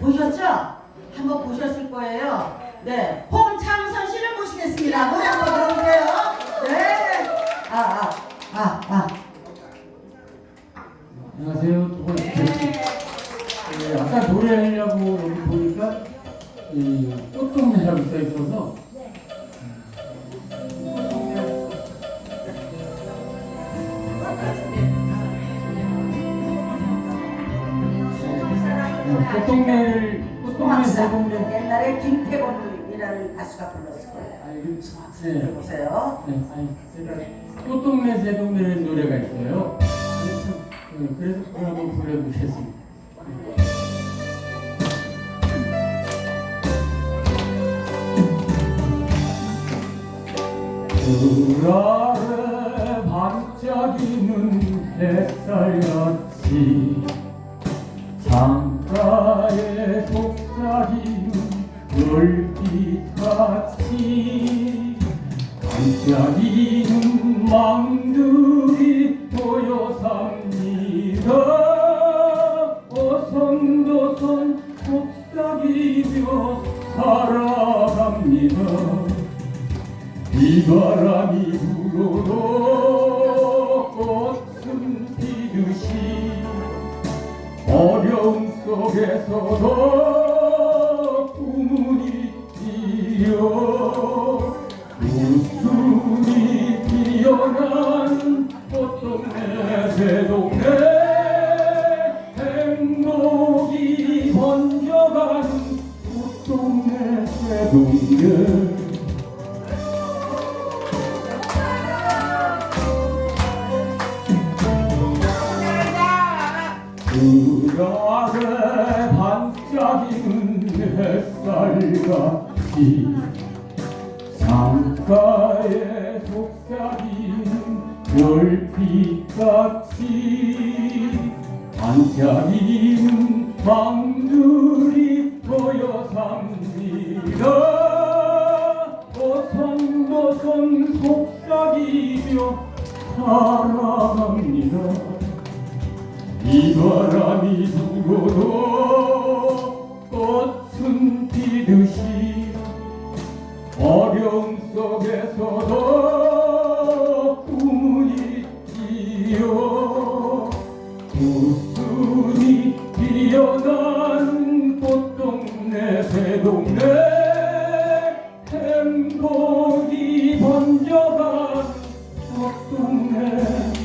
보셨죠? 한번 보셨을 거예요. 네, 홍창선 씨를 모시겠습니다. 노래 한번 들어보세요. 네. 아, 아, 아, 아. 안녕하세요. 두 번째. 네, 아까 노래하려고 여기 보니까 이 꽃동네라고 써 있어서 네, 꽃동네를 꽃동네 대동네 옛날에 김태곤이라는 가수가 불렀을 거예요. 아, 참- 네. 들어보세요. 네, 아니 꽃동네 새동네라는 노래가 있어요. 그래서, 네, 그래서 그걸 한번 불러보겠습니다. 그 아래 반짝이는 햇살같이 창 별빛같이 반짝이는 망들이 모여 삽니다. 어선도선 속삭이며 살아갑니다. 비바람이 불어도 꽃은 피듯이 어려움 속에서도 웃음이 피어나는 꽃동네 새동네 행복이 번져가는 꽃동네 새동네. 그 아래 반짝이는 햇살같이 강가의 속삭인 별빛같이 반짝이는 방들이 보여 삽니다 어선도선 속삭이며 사랑합니다. 이 바람이 불고도 꽃은 피듯이 어려움 속에서도 군이지요. 웃음이 피어난 꽃동네 새동네 행복이 번져간 꽃동네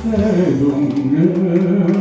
새동네